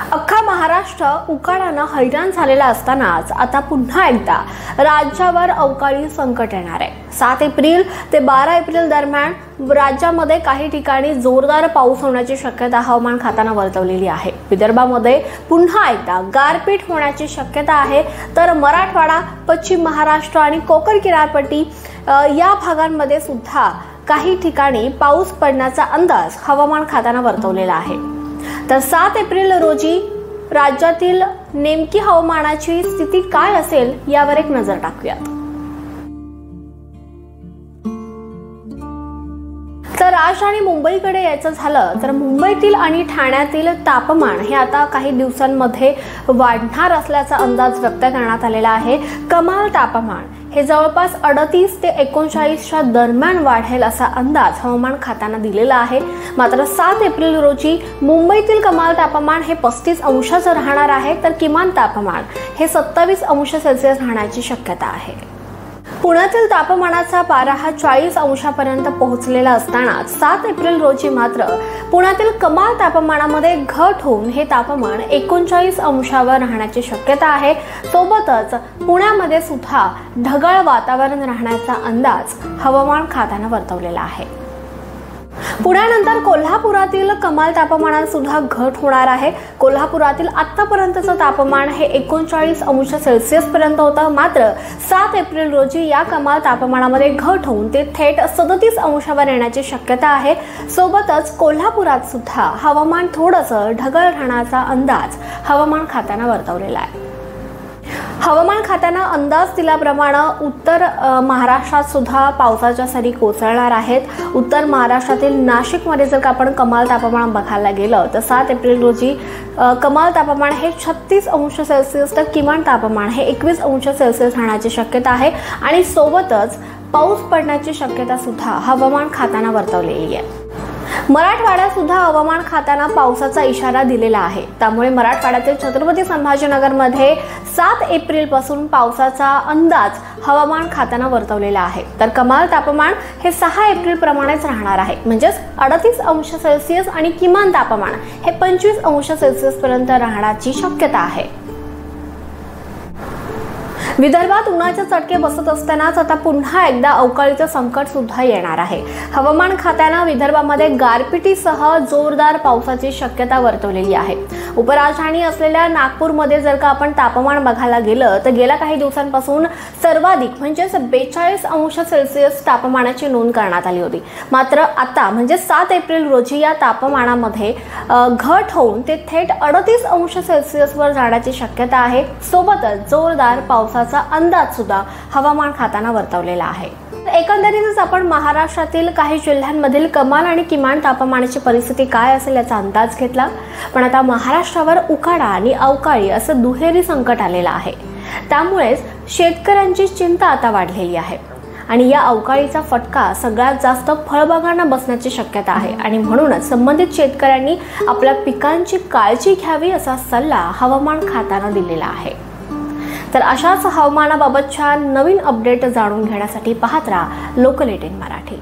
अख्खा महाराष्ट्र उकाडानं हैराण झालेला असतानाच आता पुन्हा एकदा राज्यावर अवकाळी संकट येणार आहे. सात एप्रिल ते बारा एप्रिल दरम्यान राज्यामध्ये काही ठिकाणी जोरदार पाऊस होण्याची शक्यता हवामान खात्यानं वर्तवलेली आहे. विदर्भामध्ये पुन्हा एकदा गारपीट होण्याची शक्यता आहे. तर मराठवाडा पश्चिम महाराष्ट्र आणि कोकण किनारपट्टी या भागांमध्ये सुद्धा काही ठिकाणी पाऊस पडण्याचा अंदाज हवामान खात्यानं वर्तवलेला आहे. तर सात एप्रिल रोजी राज्यातील नेमकी हवामानाची स्थिती काय असेल यावर एक नजर टाकूयात. महाराष्ट्र आणि मुंबईकडे यायचं झालं तर मुंबईतील आणि ठाण्यातील तापमान हे आता काही दिवसांमध्ये वाढणार असल्याचा अंदाज व्यक्त करण्यात आलेला आहे. कमाल तापमान हे जवळपास अडतीस ते एकोणचाळीसच्या दरम्यान वाढेल असा अंदाज हवामान खात्यानं दिलेला आहे. मात्र सात एप्रिल रोजी मुंबईतील कमाल तापमान हे पस्तीस अंशाचं राहणार आहे तर किमान तापमान हे सत्तावीस अंश सेल्सिअस राहण्याची शक्यता आहे. पुण्यातील तापमानाचा पारा हा चाळीस अंशापर्यंत पोहोचलेला असताना सात एप्रिल रोजी मात्र पुण्यातील कमाल तापमानामध्ये घट होऊन हे तापमान एकोणचाळीस अंशावर राहण्याची शक्यता आहे. सोबतच पुण्यामध्ये सुद्धा ढगाळ वातावरण राहण्याचा अंदाज हवामान खात्यानं वर्तवलेला आहे. पुण्यानंतर कोल्हापुरातील कमाल तापमानात सुद्धा घट होणार आहे. कोल्हापुरातील आतापर्यंतचं तापमान हे एकोणचाळीस अंश सेल्सिअस पर्यंत होतं. मात्र सात एप्रिल रोजी या कमाल तापमानामध्ये घट होऊन ते थेट सदतीस अंशावर येण्याची शक्यता आहे. सोबतच कोल्हापुरात सुद्धा हवामान थोडंसं ढगळ राहण्याचा अंदाज हवामान खात्यानं वर्तवलेला आहे. हवामान खात्यानं अंदाज दिल्याप्रमाणे उत्तर महाराष्ट्रात सुद्धा पावसाच्या सरी कोसळणार आहेत. उत्तर महाराष्ट्रातील नाशिकमध्ये जर का आपण कमाल तापमान बघायला गेलं तर सात एप्रिल रोजी कमाल तापमान हे छत्तीस अंश सेल्सिअस तर किमान तापमान हे एकवीस अंश सेल्सिअस राहण्याची शक्यता आहे. आणि सोबतच पाऊस पडण्याची शक्यता सुद्धा हवामान खात्यानं वर्तवलेली आहे. मराठवाड्यात सुद्धा हवामान खात्यानं पावसाचा इशारा दिलेला आहे. त्यामुळे मराठवाड्यातील छत्रपती संभाजीनगरमध्ये सात एप्रिलपासून पावसाचा अंदाज हवामान खात्यानं वर्तवलेला आहे. तर कमाल तापमान हे सहा एप्रिल प्रमाणेच राहणार आहे. म्हणजेच अडतीस अंश सेल्सिअस आणि किमान तापमान हे पंचवीस अंश सेल्सिअस पर्यंत राहण्याची शक्यता आहे. विदर्भात उन्हाचे चटके बसत असतानाच आता पुन्हा एकदा अवकाळीचं संकट सुद्धा येणार आहे. हवामान खात्यानं विदर्भामध्ये गारपिटीसह जोरदार पावसाची शक्यता वर्तवलेली आहे. उपराजधानी असलेल्या नागपूरमध्ये जर का आपण तापमान बघायला गेलं तर गेल्या काही दिवसांपासून सर्वाधिक म्हणजेच बेचाळीस अंश सेल्सिअस तापमानाची नोंद करण्यात आली होती. मात्र आता म्हणजे सात एप्रिल रोजी या तापमानामध्ये घट होऊन ते थेट अडतीस अंश सेल्सिअसवर जाण्याची शक्यता आहे. सोबतच जोरदार पावसाचा अंदाज सुद्धा हवामान खात्यानं वर्तवलेला आहे. एकंदरीतच आपण महाराष्ट्रातील काही जिल्ह्यांमधील कमाल आणि किमान तापमानाची परिस्थिती काय असेल याचा अंदाज घेतला. पण आता महाराष्ट्रावर उकाडा आणि अवकाळी असं दुहेरी संकट आलेलं आहे. त्यामुळेच शेतकऱ्यांची चिंता आता वाढलेली आहे. आणि या अवकाळीचा फटका सगळ्यात जास्त फळबागांना बसण्याची शक्यता आहे. आणि म्हणूनच संबंधित शेतकऱ्यांनी आपल्या पिकांची काळजी घ्यावी असा सल्ला हवामान खात्यानं दिलेला आहे. तर अशाच हवामानाबाबतच्या नवीन अपडेट जाणून घेण्यासाठी पाहत राहा लोकल एटीन मराठी.